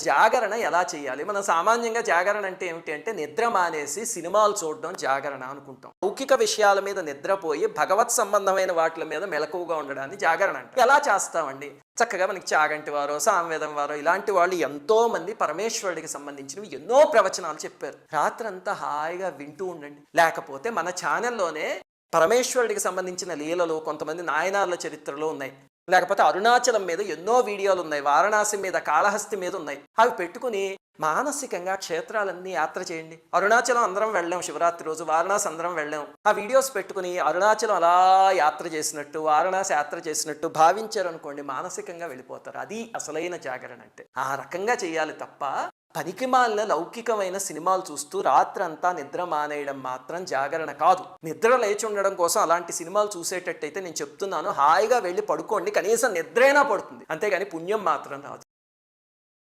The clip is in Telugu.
జాగరణ ఎలా చేయాలి? మనం సామాన్యంగా జాగరణ అంటే ఏమిటి అంటే నిద్ర మానేసి సినిమాలు చూడడం జాగరణ అనుకుంటాం. లౌకిక విషయాల మీద నిద్రపోయి భగవత్ సంబంధమైన వాటి మీద మెలకువగా ఉండడాన్ని జాగరణ అంటే ఎలా చేస్తామండి? చక్కగా మనకి చాగంటి వారో సామవేదం వారో ఇలాంటి వాళ్ళు ఎంతో మంది పరమేశ్వరుడికి సంబంధించినవి ఎన్నో ప్రవచనాలు చెప్పారు. రాత్రంతా హాయిగా వింటూ ఉండండి. లేకపోతే మన ఛానల్లోనే పరమేశ్వరుడికి సంబంధించిన లీలలు కొంతమంది నాయనార్ల చరిత్రలో ఉన్నాయి. లేకపోతే అరుణాచలం మీద ఎన్నో వీడియోలు ఉన్నాయి వారణాసి మీద కాళహస్తి మీద ఉన్నాయి. అవి పెట్టుకుని మానసికంగా క్షేత్రాలన్నీ యాత్ర చేయండి. అరుణాచలం అందరం వెళ్ళాం శివరాత్రి రోజు వారణాసి అందరం వెళ్ళాం. ఆ వీడియోస్ పెట్టుకుని అరుణాచలం అలా యాత్ర చేసినట్టు వారణాసి యాత్ర చేసినట్టు భావించారు అనుకోండి మానసికంగా వెళ్ళిపోతారు. అది అసలైన జాగరణ అంటే. ఆ రకంగా చేయాలి తప్ప పనికిమాలిన లౌకికమైన సినిమాలు చూస్తూ రాత్రంతా నిద్ర మానేయడం మాత్రం జాగరణ కాదు. నిద్ర లేచి ఉండడం కోసం అలాంటి సినిమాలు చూసేటట్టయితే నేను చెప్తున్నాను హాయిగా వెళ్ళి పడుకోండి. కనీసం నిద్రైనా పడుతుంది. అంతేగాని పుణ్యం మాత్రం రాదు.